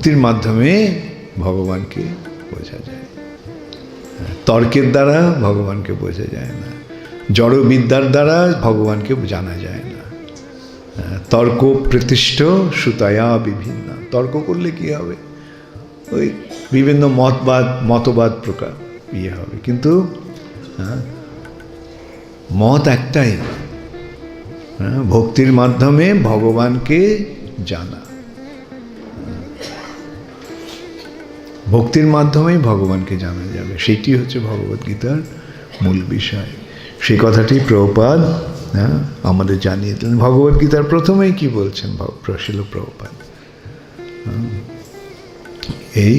ভক্তির মাধ্যমে ভগবানকে বোঝা যায়। তর্কের দ্বারা ভগবানকে বোঝা যায় না। জড়বিদ্যার দ্বারা ভগবানকে জানা যায় না। তর্ক প্রতিষ্ঠ সুতায়া বিভিন্ন। তর্ক করলে কি হবে? ওই বিভিন্ন মতবাদ মতবাদ প্রকার ইয়ে হবে। কিন্তু হ্যাঁ, মত একটাই। হ্যাঁ, ভক্তির মাধ্যমে ভগবানকে জানা। ভক্তির মাধ্যমেই ভগবানকে জানা যাবে। সেটি হচ্ছে ভগবদ্গীতার মূল বিষয়। সেই কথাটি প্রভুপাদ হ্যাঁ আমাদের জানিয়ে দিলেন। ভগবদ্গীতার প্রথমেই কি বলছেন প্রশীল প্রভুপাদ? হ্যাঁ, এই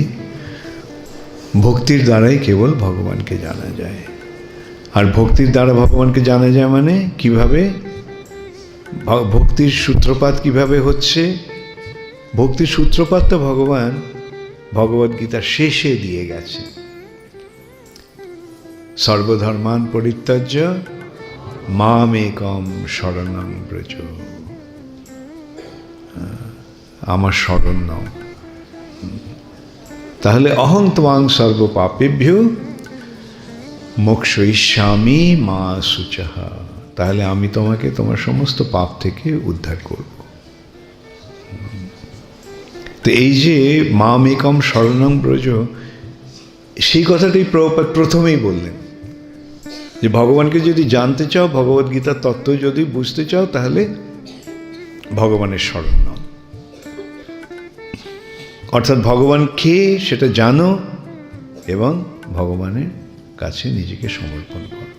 ভক্তির দ্বারাই কেবল ভগবানকে জানা যায়। আর ভক্তির দ্বারা ভগবানকে জানা যায় মানে কীভাবে? ভক্তির সূত্রপাত কীভাবে হচ্ছে? ভক্তির সূত্রপাত তো ভগবান ভগবদ্গীতার শেষে দিয়ে গেছে। সর্বধর্মান পরিত্যাজ্য মামেকম শরণং ব্রজ। আমার শরণ নাও। তাহলে অহং তোমাং সর্বপাপেভ্য মোক্ষ ইস্বামী মা সুচাহা। তাহলে আমি তোমাকে তোমার সমস্ত পাপ থেকে উদ্ধার করব। তো এই যে মা মেকম শরণং ব্রজ, সেই কথাটাই প্রভুপাদ প্রথমেই বললেন। যে ভগবানকে যদি জানতে চাও ভগবদ্গীতার তত্ত্ব যদি বুঝতে চাও, তাহলে ভগবানের শরণ অর্থাৎ ভগবান কে সেটা জানো এবং ভগবানের কাছে নিজেকে সমর্পণ করো।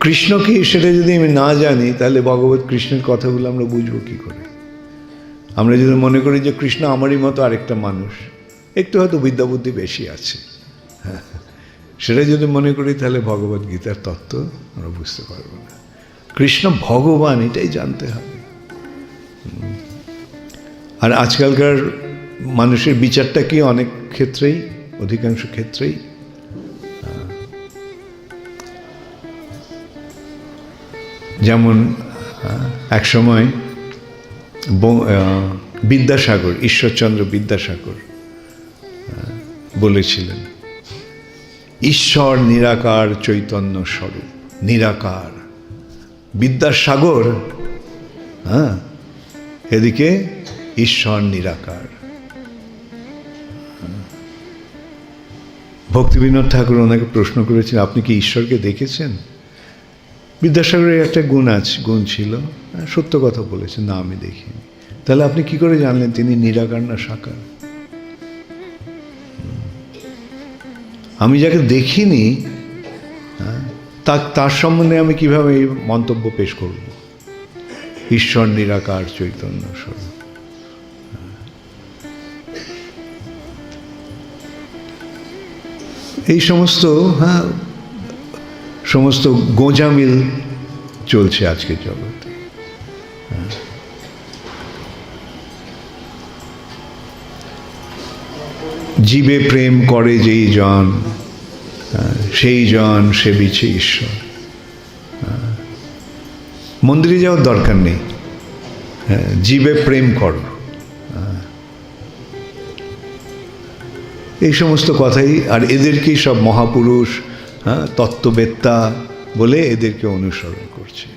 কৃষ্ণকে সেটা যদি আমি না জানি, তাহলে ভগবত কৃষ্ণের কথাগুলো আমরা বুঝব কি করে? আমরা যদি মনে করি যে কৃষ্ণ আমারই মতো আরেকটা মানুষ একটু হয়তো বিদ্যাবুদ্ধি বেশি আছে। হ্যাঁ সেটা যদি মনে করি তাহলে ভগবত গীতার তত্ত্ব আমরা বুঝতে পারব না। কৃষ্ণ ভগবান এটাই জানতে হবে। আর আজকালকার মানুষের বিচারটা কি অনেক ক্ষেত্রেই অধিকাংশ ক্ষেত্রেই? যেমন আহ, এক সময় বিদ্যাসাগর, ঈশ্বরচন্দ্র বিদ্যাসাগর বলেছিলেন, ঈশ্বর নিরাকার চৈতন্য স্বরূপ, নিরাকার। বিদ্যাসাগর হ্যাঁ এদিকে ঈশ্বর নিরাকার। ভক্তিবিনোদ ঠাকুর ওনাকে প্রশ্ন করেছিলেন, আপনি কি ঈশ্বরকে দেখেছেন? বিদ্যাসাগরের একটা গুণ আছে গুণ ছিল সত্য কথা বলেছেন না আমি দেখিনি। তাহলে আপনি কি করে জানলেন তিনি নিরাকার না সাকার? আমি যাকে দেখিনি হ্যাঁ, তার সম্বন্ধে আমি কীভাবে এই মন্তব্য পেশ করব? ঈশ্বর নিরাকার চৈতন্য স্বরূপ। এই সমস্ত হ্যাঁ সমস্ত গোঁজামিল চলছে আজকের জগতে। জীবে প্রেম করে যেই জন, সেই জন সে বিছে ঈশ্বর। মন্দিরে যাওয়ার দরকার নেই জীবে প্রেম করো। এই সমস্ত কথাই, আর এদেরকেই সব মহাপুরুষ হ্যাঁ তত্ত্ববেত্তা বলে এদেরকে অনুসরণ করছে।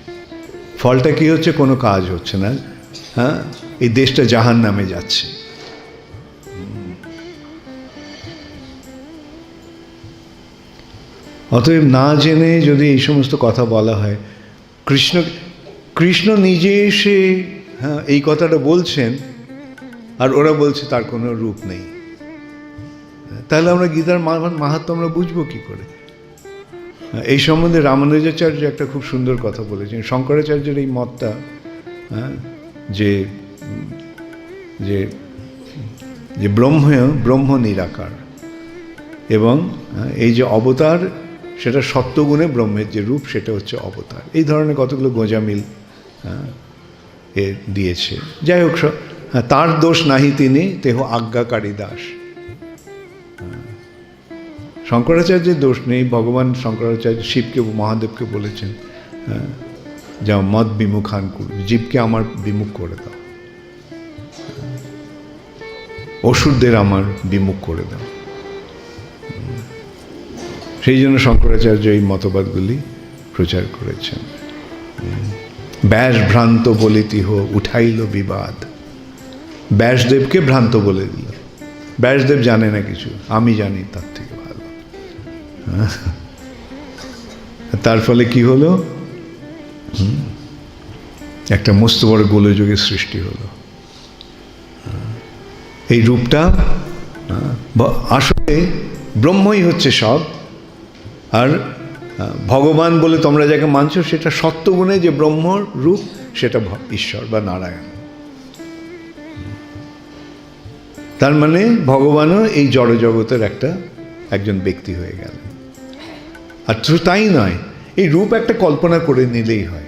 ফলটা কি হচ্ছে? কোনো কাজ হচ্ছে না। হ্যাঁ এই দেশটা জাহান নামে যাচ্ছে। অতএব না জেনে যদি এই সমস্ত কথা বলা হয়, কৃষ্ণ কৃষ্ণ নিজে এসে হ্যাঁ এই কথাটা বলছেন, আর ওরা বলছে তার কোনো রূপ নেই। তাহলে আমরা গীতার মা- মাহাত্ম্য আমরা বুঝব কি করে? এই সম্বন্ধে রামানুজাচার্য একটা খুব সুন্দর কথা বলেছেন। শঙ্করাচার্যের এই মতটা হ্যাঁ, যে যে যে ব্রহ্ম ব্রহ্ম নিরাকার এবং হ্যাঁ, এই যে অবতার সেটা সত্যগুণে ব্রহ্মের যে রূপ সেটা হচ্ছে অবতার। এই ধরনের কতগুলো গোজামিল হ্যাঁ, এ দিয়েছে। যাই হোক তার দোষ নাহি তিনি তেহ আজ্ঞাকারী দাস। শঙ্করাচার্যের দোষ নেই ভগবান শঙ্করাচার্য শিবকে মহাদেবকে বলেছেন হ্যাঁ, যা মদ বিমুখান করু জীবকে আমার বিমুখ করে দাও। অসুরদের আমার বিমুখ করে দাও। সেই জন্য শঙ্করাচার্য এই মতবাদগুলি প্রচার করেছেন। ব্যাস ভ্রান্ত বলিতিহ উঠাইল বিবাদ। ব্যাসদেবকে ভ্রান্ত বলে দিল। ব্যাসদেব জানে না কিছু আমি জানি তার থেকে। তার ফলে কি হলো? একটা মস্ত বড় গোলযোগের সৃষ্টি হলো। এই রূপটা আসলে ব্রহ্মই হচ্ছে সব আর ভগবান বলে তোমরা যাকে মানছো, সেটা সত্যগুণে যে ব্রহ্মর রূপ, সেটা ঈশ্বর বা নারায়ণ। তার মানে ভগবানও এই জড়জগতের একটা, একজন ব্যক্তি হয়ে গেল। আর শুধু তাই নয়, এই রূপ একটা কল্পনা করে নিলেই হয়।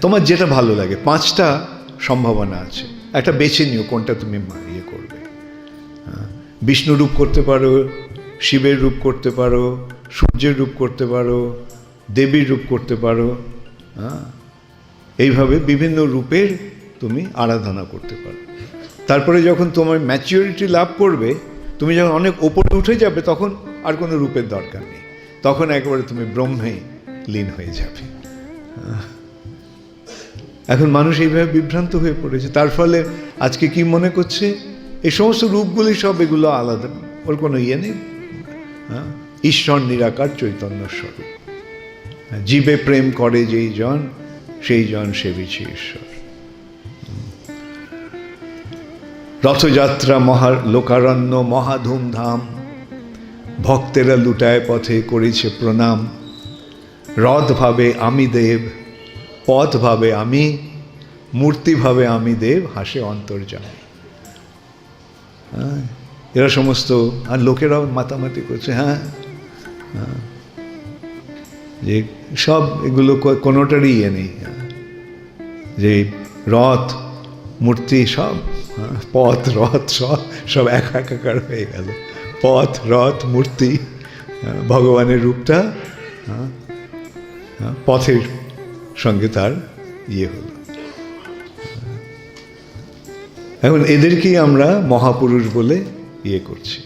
তোমার যেটা ভালো লাগে, পাঁচটা সম্ভাবনা আছে। একটা বেছে নিও কোনটা তুমি ইয়ে করবে। বিষ্ণু রূপ করতে পারো, শিবের রূপ করতে পারো, সূর্যের রূপ করতে পারো, দেবীর রূপ করতে পারো হ্যাঁ এইভাবে বিভিন্ন রূপের তুমি আরাধনা করতে পারো। তারপরে যখন তোমার ম্যাচিউরিটি লাভ করবে, তুমি যখন অনেক ওপরে উঠে যাবে, তখন আর কোনো রূপের দরকার নেই। তখন একেবারে তুমি ব্রহ্মে লীন হয়ে যাবে। এখন মানুষ এইভাবে বিভ্রান্ত হয়ে পড়েছে। তার ফলে আজকে কি মনে করছে? এই সমস্ত রূপগুলি সব এগুলো আলাদা। ওর কোনো ইয়ে নেই। হ্যাঁ? ঈশ্বর নিরাকার চৈতন্য স্বরূপ। হ্যাঁ, জীবে প্রেম করে যেই জন সেই জন সেবিছে ঈশ্বর। রথযাত্রা মহা লোকারণ্য মহা ধুমধাম ভক্তেরা লুটায় পথে করেছে প্রণাম রথ ভাবে আমি দেব পথ ভাবে আমি মূর্তি ভাবে আমি দেব হাসে অন্তর্জামী হ্যাঁ, এরা সমস্ত আর লোকেরাও মাতামাতি করছে হ্যাঁ হ্যাঁ। যে সব এগুলো কোনোটারই ইয়ে নেই হ্যাঁ। যে রথ মূর্তি সব হ্যাঁ, পথ রথ সব সব এক একাকার হয়ে গেল পথ, রথ, মূর্তি ভগবানের রূপটা পথের সঙ্গে তার ইয়ে হলো। এখন এদেরকেই আমরা মহাপুরুষ বলে ইয়ে করছি।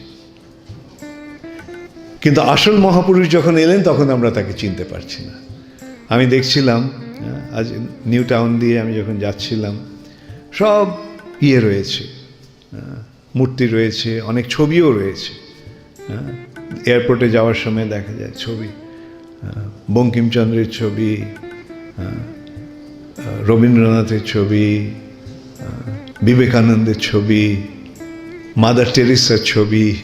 কিন্তু আসল মহাপুরুষ যখন এলেন, তখন আমরা তাকে চিনতে পারছি না। আমি দেখছিলাম আজ নিউ টাউন দিয়ে আমি যখন যাচ্ছিলাম, সব ইয়ে রয়েছে মূর্তি রয়েছে, অনেক ছবিও রয়েছে। এয়ারপোর্টে যাওয়ার সময় দেখা যায় ছবি হ্যাঁ, বঙ্কিমচন্দ্রের ছবি হ্যাঁ, রবীন্দ্রনাথের ছবি বিবেকানন্দের ছবি মাদার টেরিসার ছবি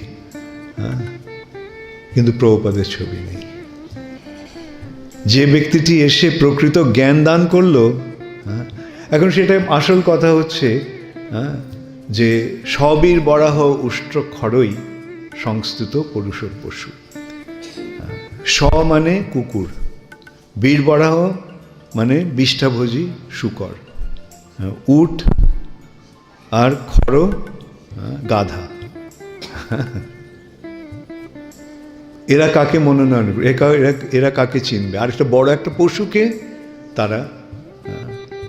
হ্যাঁ, কিন্তু প্রভুপাদের ছবি নেই। যে ব্যক্তিটি এসে প্রকৃত জ্ঞান দান করল হ্যাঁ, এখন সেটা আসল কথা হচ্ছে হ্যাঁ, যে সবীর বরাহ উষ্ট্র খড়ই। সংস্কৃত পরুষর পশু। স মানে কুকুর বীর বরাহ মানে বিষ্ঠাভোজী শুকর উট আর হ্যাঁ, গাধা। এরা কাকে মনোনয়ন এরা এরা কাকে চিনবে? আর একটা বড় একটা পশুকে তারা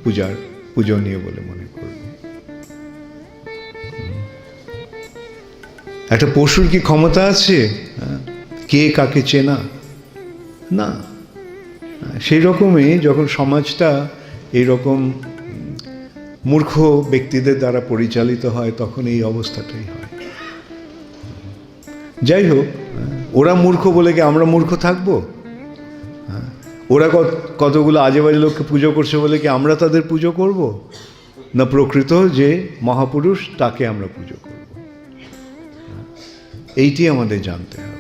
পূজার পূজনীয় বলে মনে একটা পশুর কি ক্ষমতা আছে? কে কাকে চেনা? না। সেই রকমই যখন সমাজটা এইরকম উম, মূর্খ ব্যক্তিদের দ্বারা পরিচালিত হয় তখন এই অবস্থাটাই হয়। যাই হোক ওরা মূর্খ বলে কি আমরা মূর্খ থাকব? ওরা কত- কতগুলো আজে বাজে লোককে পুজো করছে বলে কি আমরা তাদের পুজো করব? না প্রকৃত যে মহাপুরুষ তাকে আমরা পুজো করব। এইটি আমাদের জানতে হবে।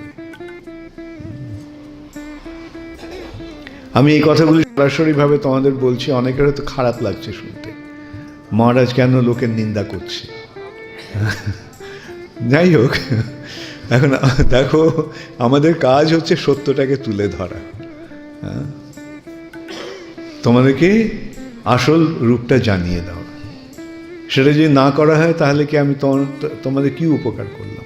আমি এই কথাগুলি সরাসরিভাবে তোমাদের বলছি, অনেকের হয়তো খারাপ লাগছে শুনতে। মহারাজ, কেন লোকের নিন্দা করছে? যাই হোক, এখন দেখো, আমাদের কাজ হচ্ছে সত্যটাকে তুলে ধরা। হ্যাঁ? তোমাদেরকে আসল রূপটা জানিয়ে দাও। সেটা যদি না করা হয়, তাহলে কি আমি তোমাদের কি উপকার করলাম?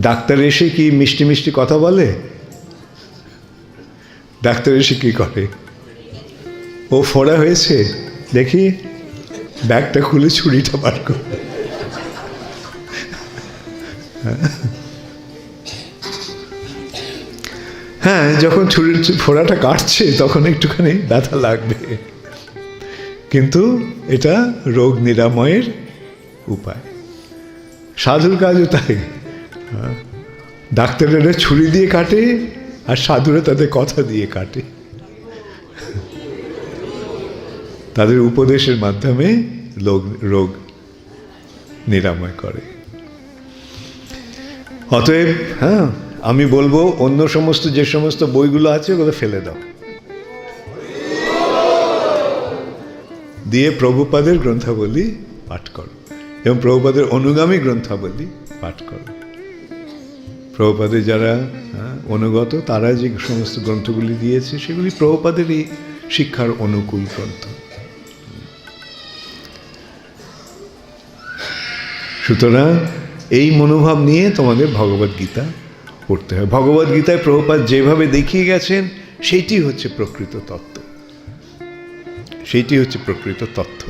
ডাক্তার এসে কি মিষ্টি মিষ্টি কথা বলে? ডাক্তার এসে কি করে? ও ফোড়া হয়েছে? দেখি। ব্যাগটা খুলে ছুরিটা বার করবে হ্যাঁ যখন ছুরির ফোড়াটা কাটছে, তখন একটুখানি ব্যথা লাগবে। কিন্তু এটা রোগ নিরাময়ের উপায়। সাধুর কাজও তাই। ডাক্তারেরা ছুরি দিয়ে কাটে আর সাধুরা তাদের কথা দিয়ে কাটে। তাদের উপদেশের মাধ্যমে লোক, রোগ নিরাময় করে। অতএব হ্যাঁ আমি বলব অন্য সমস্ত, যে সমস্ত বইগুলো আছে ওগুলো ফেলে দাও। দিয়ে প্রভুপাদের গ্রন্থাবলী পাঠ করো এবং প্রভুপাদের অনুগামী গ্রন্থাবলী পাঠ করো। প্রভুপাদের যারা হ্যাঁ, অনুগত তারা যে সমস্ত গ্রন্থগুলি দিয়েছে সেগুলি প্রভুপাদের এই শিক্ষার অনুকূল গ্রন্থ। সুতরাং এই মনোভাব নিয়ে তোমাদের ভগবদ গীতা পড়তে হবে ভগবদ গীতায় প্রভুপাদ যেভাবে দেখিয়ে গেছেন সেইটি হচ্ছে প্রকৃত তত্ত্ব। সেইটি হচ্ছে প্রকৃত তত্ত্ব।